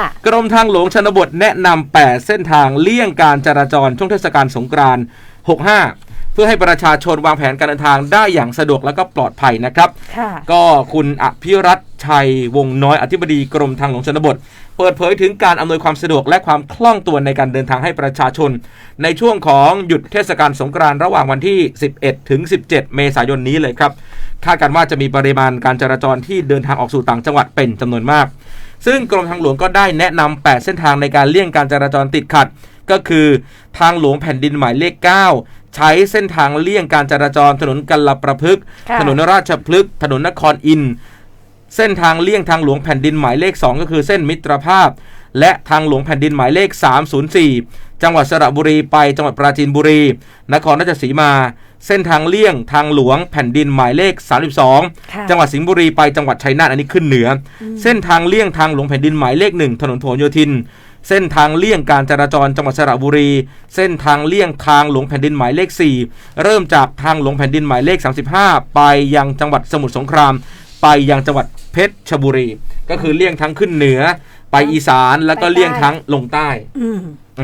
ค่ะกรมทางหลวงชนบทแนะนำ8เส้นทางเลี่ยงการจราจรช่วงเทศกาลสงกรานต์65 เพื่อให้ประชาชนวางแผนการเดินทางได้อย่างสะดวกและก็ปลอดภัยนะครับค่ะก็คุณอภิรัตน์ชัยวงศ์น้อยอธิบดีกรมทางหลวงชนบท เปิดเผยถึงการอำนวยความสะดวกและความคล่องตัวในการเดินทางให้ประชาชน ในช่วงของหยุดเทศกาลสงกรานต์ระหว่างวันที่ 11 ถึง 17 เมษายนนี้เลยครับคาดการณ์ว่าจะมีปริมาณการจราจรที่เดินทางออกสู่ต่างจังหวัดเป็นจำนวนมาก ซึ่งกรมทางหลวงก็ได้แนะนำ8เส้นทางในการเลี่ยงการจราจรติดขัด ก็คือทางหลวงแผ่นดินหมายเลข 9 ใช้เส้นทางเลี่ยงการจราจรถนนกัลประพฤกษ์ค่ะถนนราชพฤกษ์ถนนนครอินทร์เส้นทางเลี่ยงทางหลวงแผ่นดินหมายเลข 2 ก็คือเส้นมิตรภาพ และทางหลวงแผ่นดินหมายเลข 304 จังหวัดสระบุรีไปจังหวัดปราจีนบุรี นครราชสีมา เส้นทางเลี่ยงทางหลวงแผ่นดินหมายเลข 32ค่ะจังหวัดสิงห์บุรีไปจังหวัดชัยนาทอันนี้ขึ้นเหนืออเส้นทางเลี่ยงทางหลวงแผ่นดินหมายเลขหนึ่งถนนพหลโยธินเส้นทางเลี่ยงการจราจรจังหวัดสระบุรี เส้นทางเลี่ยงทางหลวงแผ่นดินหมายเลข 4 เริ่มจากทางหลวงแผ่นดินหมายเลข 35 ไปยังจังหวัดสมุทรสงคราม ไปยังจังหวัดเพชรชบุรี ก็คือเลี่ยงทั้งขึ้นเหนือไป อีสานแล้วก็เลี่ยงทั้งลงใต้ อืม